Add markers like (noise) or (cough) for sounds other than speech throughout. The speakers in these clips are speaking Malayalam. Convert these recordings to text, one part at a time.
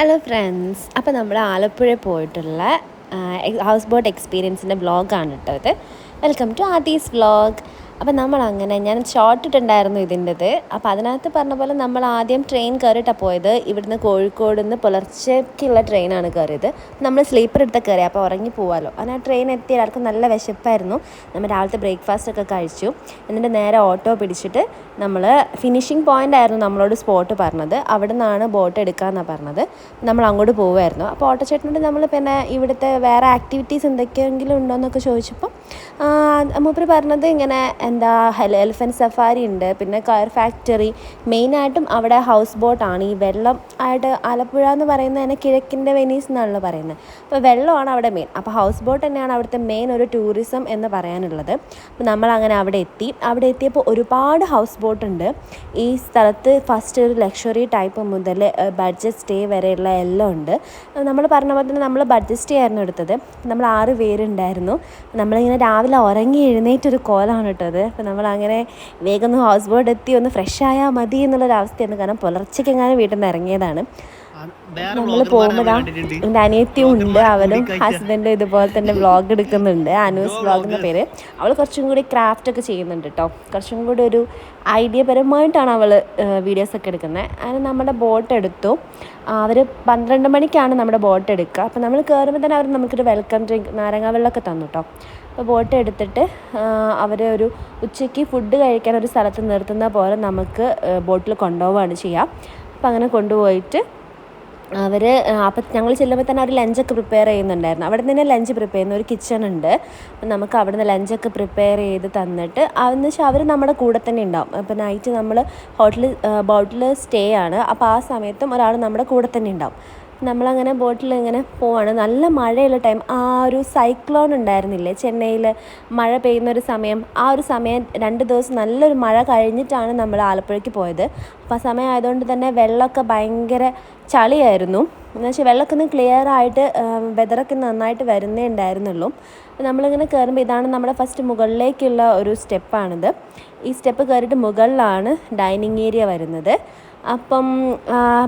ഹലോ ഫ്രണ്ട്സ് അപ്പോൾ നമ്മൾ ആലപ്പുഴ പോയിട്ടുള്ള ഹൗസ് ബോട്ട് എക്സ്പീരിയൻസിന്റെ വ്ളോഗാണ് കേട്ടോ ഇത്. വെൽക്കം ടു ആദീസ് വ്ളോഗ് അപ്പോൾ നമ്മൾ അങ്ങനെ ഞാൻ ഷോർട്ട് ഇട്ടുണ്ടായിരുന്നു ഇതിന്റെത്. അപ്പോൾ അതിനകത്ത് പറഞ്ഞ പോലെ നമ്മൾ ആദ്യം ട്രെയിൻ കയറിയിട്ടാണ് പോയത്. ഇവിടുന്ന് കോഴിക്കോട് നിന്ന് പുലർച്ചയ്ക്കുള്ള ട്രെയിനാണ് കയറിയത്. നമ്മൾ സ്ലീപ്പർ എടുത്ത കയറി അപ്പോൾ ഉറങ്ങി പോവാമല്ലോ അങ്ങനെ ട്രെയിൻ എത്തി എല്ലാവർക്കും നല്ല വിശപ്പായിരുന്നു. നമ്മൾ രാവിലത്തെ ബ്രേക്ക്ഫാസ്റ്റ് ഒക്കെ കഴിച്ചു. എന്നിട്ട് നേരെ ഓട്ടോ പിടിച്ചിട്ട് നമ്മൾ ഫിനിഷിംഗ് പോയിന്റ് ആയിരുന്നു നമ്മളോട് സ്പോട്ട് പറഞ്ഞത്. അവിടെ നിന്നാണ് ബോട്ട് എടുക്കാമെന്നാണ് പറഞ്ഞത്. നമ്മൾ അങ്ങോട്ട് പോവുമായിരുന്നു അപ്പോൾ ഓട്ടോ ചേട്ടനോട് നമ്മൾ പിന്നെ ഇവിടുത്തെ വേറെ ആക്ടിവിറ്റീസ് എന്തൊക്കെയെങ്കിലും ഉണ്ടോ എന്നൊക്കെ ചോദിച്ചപ്പോൾ മൂപ്പർ പറഞ്ഞത് ഇങ്ങനെ എന്താ എലിഫന്റ് സഫാരി ഉണ്ട്. പിന്നെ കയർ ഫാക്ടറി മെയിനായിട്ടും അവിടെ ഹൗസ് ബോട്ടാണ് ഈ വെള്ളം ആയിട്ട് ആലപ്പുഴ എന്ന് പറയുന്നത് തന്നെ കിഴക്കിന്റെ വെനീസ് എന്നാണല്ലോ പറയുന്നത്. അപ്പോൾ വെള്ളമാണ് അവിടെ മെയിൻ അപ്പോൾ ഹൗസ് ബോട്ട് തന്നെയാണ് അവിടുത്തെ മെയിൻ ഒരു ടൂറിസം എന്ന് പറയാനുള്ളത്. അപ്പോൾ നമ്മൾ അങ്ങനെ അവിടെ എത്തി. അവിടെ എത്തിയപ്പോൾ ഒരുപാട് ഹൗസ് ബോട്ട് ഉണ്ട്. ഈ സ്ഥലത്ത് ഫസ്റ്റ് ഒരു ലക്ഷറി ടൈപ്പ് മുതൽ ബഡ്ജറ്റ് സ്റ്റേ വരെയുള്ള എല്ലാം ഉണ്ട്. നമ്മൾ പറഞ്ഞ പോലെ തന്നെ നമ്മൾ ബഡ്ജറ്റ് സ്റ്റേ ആയിരുന്നു എടുത്തത്. നമ്മൾ ആറ് പേരുണ്ടായിരുന്നു. നമ്മളിങ്ങനെ രാവിലെ ഉറങ്ങി എഴുന്നേറ്റൊരു കോലാണ് അപ്പോൾ നമ്മൾ അങ്ങനെ വേഗം ഒന്ന് ഹൗസ് ബോട്ട് എത്തി ഒന്ന് ഫ്രഷ് ആയാൽ മതി എന്നുള്ളൊരു അവസ്ഥയാണ് കാരണം പുലർച്ചയ്ക്ക് എങ്ങാനും വീട്ടിൽ നിന്ന് ഇറങ്ങിയതാണ്. നമ്മൾ പോകുമ്പോഴാ എന്റെ അനിയത്തി ഉണ്ട്. അവരും ഹസ്ബൻഡ് ഇതുപോലെ തന്നെ (laughs) വ്ളോഗ് എടുക്കുന്നുണ്ട്. അനൂസ് വ്ളോഗ് എന്ന പേര്. അവൾ കുറച്ചും കൂടി ക്രാഫ്റ്റ് ഒക്കെ ചെയ്യുന്നുണ്ട് കേട്ടോ കുറച്ചും കൂടി ഒരു ഐഡിയ പരമായിട്ടാണ് അവൾ വീഡിയോസ് ഒക്കെ എടുക്കുന്നത്. അതിന് നമ്മുടെ ബോട്ട് എടുത്തു. അവർ പന്ത്രണ്ട് മണിക്കാണ് നമ്മുടെ ബോട്ട് എടുക്കുക. അപ്പോൾ നമ്മൾ കയറുമ്പോൾ തന്നെ അവർ നമുക്കൊരു വെൽക്കം ഡ്രിങ്ക് നാരങ്ങ വെള്ളമൊക്കെ തന്നു കേട്ടോ അപ്പോൾ ബോട്ട് എടുത്തിട്ട് അവരെ ഒരു ഉച്ചയ്ക്ക് ഫുഡ് കഴിക്കാൻ ഒരു സ്ഥലത്ത് നിർത്തുന്ന പോലെ നമുക്ക് ബോട്ടിൽ കൊണ്ടുപോവുകയാണ് ചെയ്യുക അപ്പോൾ അങ്ങനെ കൊണ്ടുപോയിട്ട് അവർ അപ്പം ഞങ്ങൾ ചെല്ലുമ്പോൾ തന്നെ അവർ ലഞ്ചൊക്കെ പ്രിപ്പയർ ചെയ്യുന്നുണ്ടായിരുന്നു. അവിടെ നിന്ന് തന്നെ ലഞ്ച് പ്രിപ്പയർ ചെയ്യുന്ന. ഒരു കിച്ചൺ ഉണ്ട്. അപ്പം നമുക്ക് അവിടെ നിന്ന് ലഞ്ചൊക്കെ പ്രിപ്പയർ ചെയ്ത് തന്നിട്ട് അതെന്ന് വെച്ചാൽ അവർ നമ്മുടെ കൂടെ തന്നെ ഉണ്ടാവും. അപ്പം നൈറ്റ് നമ്മൾ ഹോട്ടലിൽ ബോട്ടിൽ സ്റ്റേ ആണ്. അപ്പോൾ ആ സമയത്തും ഒരാൾ നമ്മുടെ കൂടെ തന്നെ ഉണ്ടാവും. നമ്മളങ്ങനെ ബോട്ടിൽ ഇങ്ങനെ പോവാണ്. നല്ല മഴയുള്ള ടൈം. ആ ഒരു സൈക്ലോൺ ഉണ്ടായിരുന്നില്ലേ? ചെന്നൈയിൽ മഴ പെയ്യുന്ന ഒരു സമയം. ആ ഒരു സമയം രണ്ട് ദിവസം നല്ലൊരു മഴ കഴിഞ്ഞിട്ടാണ് നമ്മൾ ആലപ്പുഴയ്ക്ക് പോയത്. അപ്പോൾ ആ സമയം ആയതുകൊണ്ട് തന്നെ വെള്ളമൊക്കെ ഭയങ്കര ചളിയായിരുന്നു. എന്ന് വെച്ചാൽ വെള്ളമൊക്കെ ഒന്ന് ക്ലിയർ ആയിട്ട് വെതറൊക്കെ നന്നായിട്ട് വരുന്നേ ഉണ്ടായിരുന്നുള്ളൂ. നമ്മളിങ്ങനെ കയറുമ്പോൾ ഇതാണ് നമ്മുടെ ഫസ്റ്റ് മുകളിലേക്കുള്ള ഒരു സ്റ്റെപ്പാണിത് ഈ സ്റ്റെപ്പ് കയറിയിട്ട് മുകളിലാണ് ഡൈനിങ് ഏരിയ വരുന്നത്. അപ്പം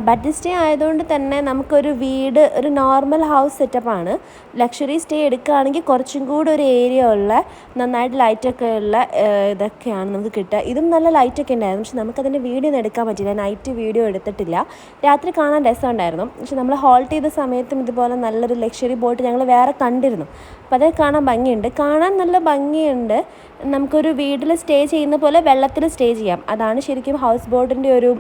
ബഡ്ജറ്റ് സ്റ്റേ ആയതുകൊണ്ട് തന്നെ നമുക്കൊരു വീട് ഒരു നോർമൽ ഹൗസ് സെറ്റപ്പാണ് ലക്ഷറി സ്റ്റേ എടുക്കുകയാണെങ്കിൽ കുറച്ചും കൂടി ഒരു ഏരിയ ഉള്ള നന്നായിട്ട് ലൈറ്റൊക്കെ ഉള്ള ഇതൊക്കെയാണ് നമുക്ക് കിട്ടുക. ഇതും നല്ല ലൈറ്റൊക്കെ ഉണ്ടായിരുന്നു. പക്ഷെ നമുക്കതിന്റെ വീഡിയോ ഒന്നും എടുക്കാൻ പറ്റില്ല നൈറ്റ് വീഡിയോ എടുത്തിട്ടില്ല. രാത്രി കാണാൻ രസമുണ്ടായിരുന്നു. പക്ഷെ നമ്മൾ ഹോൾട്ട് ചെയ്ത സമയത്തും ഇതുപോലെ നല്ലൊരു ലക്ഷറി ബോട്ട് ഞങ്ങൾ വേറെ കണ്ടിരുന്നു. അപ്പോൾ അത് കാണാൻ ഭംഗിയുണ്ട്. കാണാൻ നല്ല ഭംഗിയുണ്ട്. നമുക്കൊരു വീട്ടിൽ സ്റ്റേ ചെയ്യുന്ന പോലെ വെള്ളത്തിൽ സ്റ്റേ ചെയ്യാം. അതാണ് ശരിക്കും ഹൗസ് ബോട്ടിന്റെ ഒരു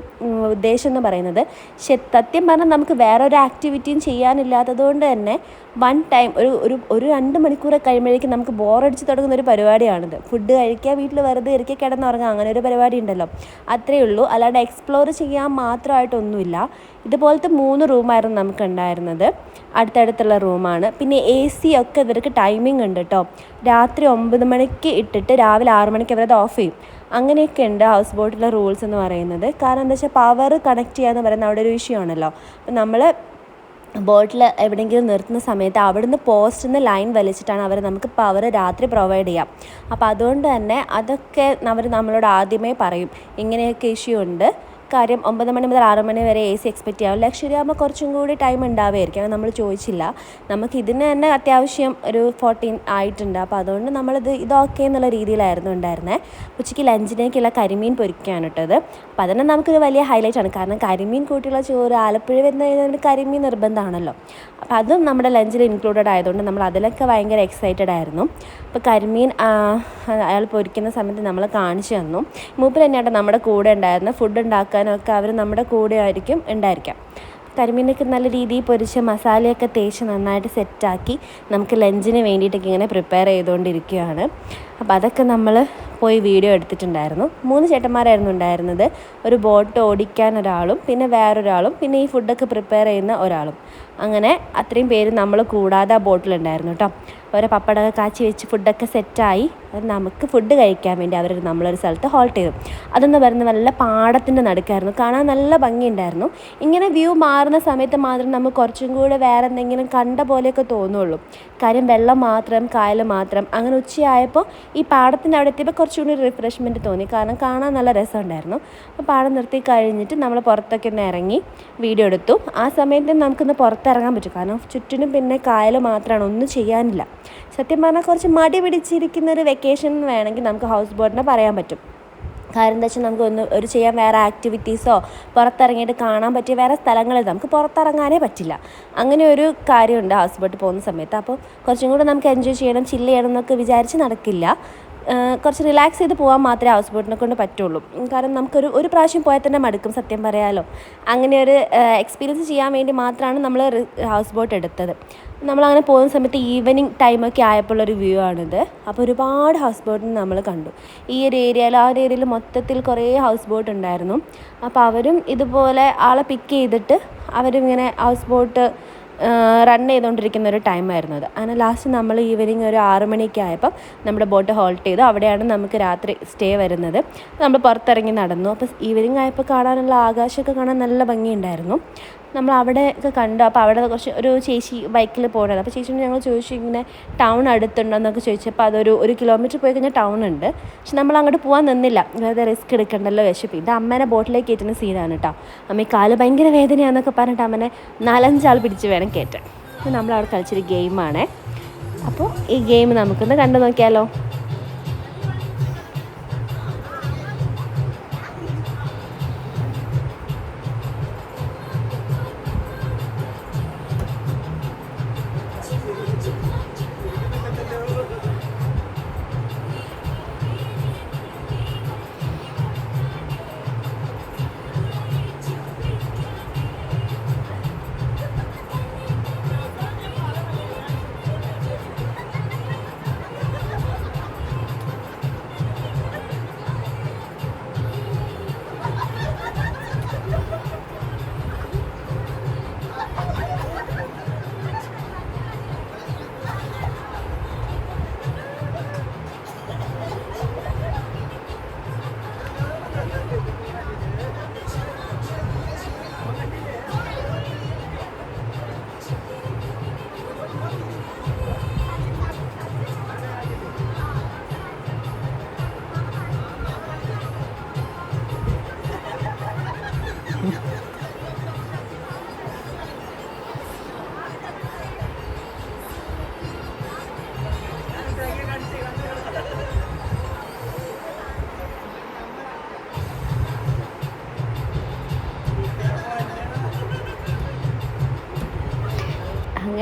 ഉദ്ദേശം എന്ന് പറയുന്നത്. സത്യം പറഞ്ഞാൽ നമുക്ക് വേറെ ഒരു ആക്ടിവിറ്റിയും ചെയ്യാനില്ലാത്തത് കൊണ്ട് തന്നെ വൺ ടൈം ഒരു ഒരു ഒരു രണ്ട് മണിക്കൂർ കഴിയുമ്പോഴേക്കും നമുക്ക് ബോറടിച്ച് തുടങ്ങുന്ന ഒരു പരിപാടിയാണിത്. ഫുഡ് കഴിക്കുക വീട്ടിൽ വെറുതെ ഇരിക്കുക കിടന്നുറങ്ങുക അങ്ങനെ ഒരു പരിപാടി ഉണ്ടല്ലോ. അത്രയേ ഉള്ളൂ. അല്ലാണ്ട് എക്സ്പ്ലോർ ചെയ്യാൻ മാത്രമായിട്ടൊന്നുമില്ല. ഇതുപോലത്തെ മൂന്ന് റൂമായിരുന്നു നമുക്ക് ഉണ്ടായിരുന്നത് അടുത്തടുത്തുള്ള റൂമാണ്. പിന്നെ എ സി ഒക്കെ ഇവർക്ക് ടൈമിംഗ് ഉണ്ട് കേട്ടോ രാത്രി ഒമ്പത് മണിക്ക് ഇട്ടിട്ട് രാവിലെ ആറ് മണിക്ക് അവരത് ഓഫ് ചെയ്യും. അങ്ങനെയൊക്കെ ഉണ്ട് ഹൗസ് ബോട്ടിലെ റൂൾസ് എന്ന് പറയുന്നത്. കാരണം എന്താ വെച്ചാൽ പവർ കണക്ട് ചെയ്യുക എന്ന് പറയുന്നത് അവിടെ ഒരു വിഷയമാണല്ലോ അപ്പം നമ്മൾ ബോട്ടിൽ എവിടെയെങ്കിലും നിർത്തുന്ന സമയത്ത് അവിടുന്ന് പോസ്റ്റിൽ നിന്ന് ലൈൻ വലിച്ചിട്ടാണ് അവർ നമുക്ക് പവർ രാത്രി പ്രൊവൈഡ് ചെയ്യാം. അപ്പോൾ അതുകൊണ്ട് തന്നെ അതൊക്കെ അവർ നമ്മളോട് ആദ്യമേ പറയും. ഇങ്ങനെയൊക്കെ ഇഷ്യൂ ഉണ്ട്. കാര്യം ഒമ്പത് മണി മുതൽ ആറ് മണി വരെ എ സി എക്സ്പെക്ട് ചെയ്യാം. ലക്ഷറി ആകുമ്പോൾ കുറച്ചും കൂടി ടൈം ഉണ്ടാവുമായിരിക്കും. നമ്മൾ ചോദിച്ചില്ല. നമുക്ക് ഇതിന് തന്നെ അത്യാവശ്യം ഒരു ഫോർട്ടീൻ ആയിട്ടുണ്ട്. അപ്പോൾ അതുകൊണ്ട് നമ്മളിത് ഇതൊക്കെ എന്നുള്ള രീതിയിലായിരുന്നു ഉണ്ടായിരുന്നത് ഉച്ചയ്ക്ക് ലഞ്ചിനേക്കുള്ള കരിമീൻ പൊരിക്കുകയാണ് ഇട്ടത്. അപ്പോൾ അതന്നെ നമുക്കൊരു വലിയ ഹൈലൈറ്റ് ആണ്. കാരണം കരിമീൻ കൂട്ടിയുള്ള ചോറ് ആലപ്പുഴ വരുന്ന കഴിഞ്ഞാൽ കരിമീൻ നിർബന്ധമാണല്ലോ. അപ്പോൾ അതും നമ്മുടെ ലഞ്ചിൽ ഇൻക്ലൂഡഡ് ആയതുകൊണ്ട് നമ്മൾ അതിലൊക്കെ ഭയങ്കര എക്സൈറ്റഡ് ആയിരുന്നു. അപ്പോൾ കരിമീൻ അയാൾ പൊരിക്കുന്ന സമയത്ത് നമ്മൾ കാണിച്ചു തന്നു. മൂപ്പർ തന്നെയാട്ടോ നമ്മുടെ കൂടെ ഉണ്ടായിരുന്നു. ഫുഡ് ഉണ്ടാക്കാനൊക്കെ അവർ നമ്മുടെ കൂടെ ആയിരിക്കും ഉണ്ടായിരിക്കാം. കരിമീനൊക്കെ നല്ല രീതിയിൽ പൊരിച്ച് മസാലയൊക്കെ തേച്ച് നന്നായിട്ട് സെറ്റാക്കി നമുക്ക് ലഞ്ചിന് വേണ്ടിയിട്ടൊക്കെ ഇങ്ങനെ പ്രിപ്പയർ ചെയ്തുകൊണ്ടിരിക്കുകയാണ്. അപ്പോൾ അതൊക്കെ നമ്മൾ പോയി വീഡിയോ എടുത്തിട്ടുണ്ടായിരുന്നു. മൂന്ന് ചേട്ടന്മാരായിരുന്നു ഉണ്ടായിരുന്നത്. ഒരു ബോട്ട് ഓടിക്കാൻ ഒരാളും പിന്നെ വേറൊരാളും പിന്നെ ഈ ഫുഡൊക്കെ പ്രിപ്പയർ ചെയ്യുന്ന ഒരാളും. അങ്ങനെ അത്രയും പേര് നമ്മൾ കൂടാതെ ആ ബോട്ടിലുണ്ടായിരുന്നു കേട്ടോ. ഓരോ പപ്പടമൊക്കെ കാച്ചി വെച്ച് ഫുഡൊക്കെ സെറ്റായി. നമുക്ക് ഫുഡ് കഴിക്കാൻ വേണ്ടി അവർ നമ്മളൊരു സ്ഥലത്ത് ഹോൾട്ട് ചെയ്തു. അതെന്ന് പറയുന്നത് നല്ല പാടത്തിന്റെ നടുക്കായിരുന്നു. കാണാൻ നല്ല ഭംഗിയുണ്ടായിരുന്നു. ഇങ്ങനെ വ്യൂ മാറുന്ന സമയത്ത് മാത്രം നമുക്ക് കുറച്ചും കൂടെ വേറെ എന്തെങ്കിലും കണ്ട പോലെയൊക്കെ തോന്നുള്ളൂ. കാര്യം വെള്ളം മാത്രം കായൽ മാത്രം. അങ്ങനെ ഉച്ചയായപ്പോൾ ഈ പാടത്തിന്റെ അവിടെ എത്തിയപ്പോൾ കുറച്ചുകൂടി റിഫ്രഷ്മെന്റ് തോന്നി. കാരണം കാണാൻ നല്ല രസമുണ്ടായിരുന്നു. അപ്പോൾ പാടം നിർത്തി കഴിഞ്ഞിട്ട് നമ്മൾ പുറത്തൊക്കെ ഒന്ന് ഇറങ്ങി വീഡിയോ എടുത്തു. ആ സമയത്ത് നമുക്കൊന്ന് പുറത്തിറങ്ങാൻ പറ്റും. കാരണം ചുറ്റിനും പിന്നെ കായൽ മാത്രമാണ്. ഒന്നും ചെയ്യാനില്ല. സത്യം പറഞ്ഞാൽ കുറച്ച് മടി പിടിച്ചിരിക്കുന്ന ഒരു വെക്കേഷൻ വേണമെങ്കിൽ നമുക്ക് ഹൗസ് ബോട്ടിനെ പറയാൻ പറ്റും. കാരണം എന്താ വെച്ചാൽ നമുക്ക് ഒന്ന് ഒരു ചെയ്യാൻ വേറെ ആക്ടിവിറ്റീസോ പുറത്തിറങ്ങിയിട്ട് കാണാൻ പറ്റിയ വേറെ സ്ഥലങ്ങളിൽ നമുക്ക് പുറത്തിറങ്ങാനേ പറ്റില്ല. അങ്ങനെ ഒരു കാര്യമുണ്ട് ഹൗസ് ബോട്ട് പോകുന്ന സമയത്ത്. അപ്പോൾ കുറച്ചും കൂടെ നമുക്ക് എൻജോയ് ചെയ്യണം ചില്ല് ചെയ്യണം എന്നൊക്കെ വിചാരിച്ച് നടക്കില്ല. കുറച്ച് റിലാക്സ് ചെയ്ത് പോകാൻ മാത്രമേ ഹൗസ് ബോട്ടിനെ കൊണ്ട് പറ്റുള്ളൂ. കാരണം നമുക്കൊരു ഒരു പ്രാവശ്യം പോയാൽ തന്നെ മടുക്കും സത്യം പറയാലോ. അങ്ങനെ ഒരു എക്സ്പീരിയൻസ് ചെയ്യാൻ വേണ്ടി മാത്രമാണ് നമ്മൾ ഹൗസ് ബോട്ട് എടുത്തത്. നമ്മളങ്ങനെ പോകുന്ന സമയത്ത് ഈവനിങ് ടൈമൊക്കെ ആയപ്പോൾ ഒരു വ്യൂ ആണിത്. അപ്പോൾ ഒരുപാട് ഹൗസ് ബോട്ടിന് നമ്മൾ കണ്ടു. ഈ ഒരു ഏരിയയിൽ ആ ഒരു ഏരിയയിൽ മൊത്തത്തിൽ കുറേ ഹൗസ് ബോട്ട് ഉണ്ടായിരുന്നു. അപ്പോൾ അവരും ഇതുപോലെ ആളെ പിക്ക് ചെയ്തിട്ട് അവരും ഇങ്ങനെ ഹൗസ് ബോട്ട് റൺ ചെയ്തുകൊണ്ടിരിക്കുന്ന ഒരു ടൈമായിരുന്നു അത്. അങ്ങനെ ലാസ്റ്റ് നമ്മൾ ഈവനിങ് ഒരു ആറ് മണിയൊക്കെ ആയപ്പോൾ നമ്മുടെ ബോട്ട് ഹോൾട്ട് ചെയ്തു. അവിടെയാണ് നമുക്ക് രാത്രി സ്റ്റേ വരുന്നത്. നമ്മൾ പുറത്തിറങ്ങി നടന്നു. അപ്പോൾ ഈവനിങ് ആയപ്പോൾ കാണാനുള്ള ആകാശമൊക്കെ കാണാൻ നല്ല ഭംഗിയുണ്ടായിരുന്നു. നമ്മൾ അവിടെ ഒക്കെ കണ്ടു. അപ്പോൾ അവിടെ കുറച്ച് ഒരു ചേച്ചി ബൈക്കിൽ പോകണത് അപ്പോൾ ചേച്ചിയോട് ഞങ്ങൾ ചോദിച്ചു ഇങ്ങനെ ടൗൺ അടുത്തുണ്ടോ? എന്നൊക്കെ ചോദിച്ചപ്പോൾ അതൊരു ഒരു കിലോമീറ്റർ പോയി കഴിഞ്ഞാൽ ടൗൺ ഉണ്ട്. പക്ഷെ നമ്മൾ അങ്ങോട്ട് പോകാൻ നിന്നില്ല. വെറുതെ റിസ്ക് എടുക്കണ്ടല്ലോ വിശപ്പ്. ഇത് അമ്മേനെ ബോട്ടിലേക്ക് കയറ്റുന്ന സീനാണ് കേട്ടോ. അമ്മ ഈ കാൽ ഭയങ്കര വേദനയാണെന്നൊക്കെ പറഞ്ഞിട്ട് അമ്മനെ നാലഞ്ചാൾ പിടിച്ച് വേണം കയറ്റാൻ. അപ്പോൾ നമ്മൾ അവിടെ കളിച്ചൊരു ഗെയിമാണേ. അപ്പോൾ ഈ ഗെയിം നമുക്കൊന്ന് കണ്ടു നോക്കിയാലോ.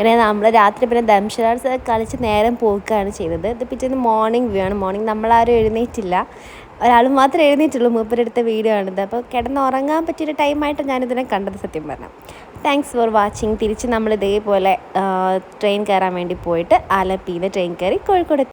അങ്ങനെ നമ്മൾ രാത്രി പിന്നെ ദംഷരാസ് കളിച്ച് നേരം പോക്കുകയാണ് ചെയ്തത് ഇത് പിറ്റേന്ന് മോർണിംഗ് വ്യൂ ആണ്. മോർണിംഗ് നമ്മളാരും എഴുന്നേറ്റില്ല. ഒരാൾ മാത്രമേ എഴുന്നേറ്റുള്ളൂ. മൂപ്പരെടുത്ത വീഡിയോ ആണിത്. അപ്പോൾ കിടന്ന് ഉറങ്ങാൻ പറ്റിയൊരു ടൈമായിട്ട് ഞാനിതിനെ കണ്ടത് സത്യം പറഞ്ഞാൽ താങ്ക്സ് ഫോർ വാച്ചിങ് തിരിച്ച് നമ്മൾ ഇതേപോലെ ട്രെയിൻ കയറാൻ വേണ്ടി പോയിട്ട് ആലപ്പിയിൽ ട്രെയിൻ കയറി കോഴിക്കോട്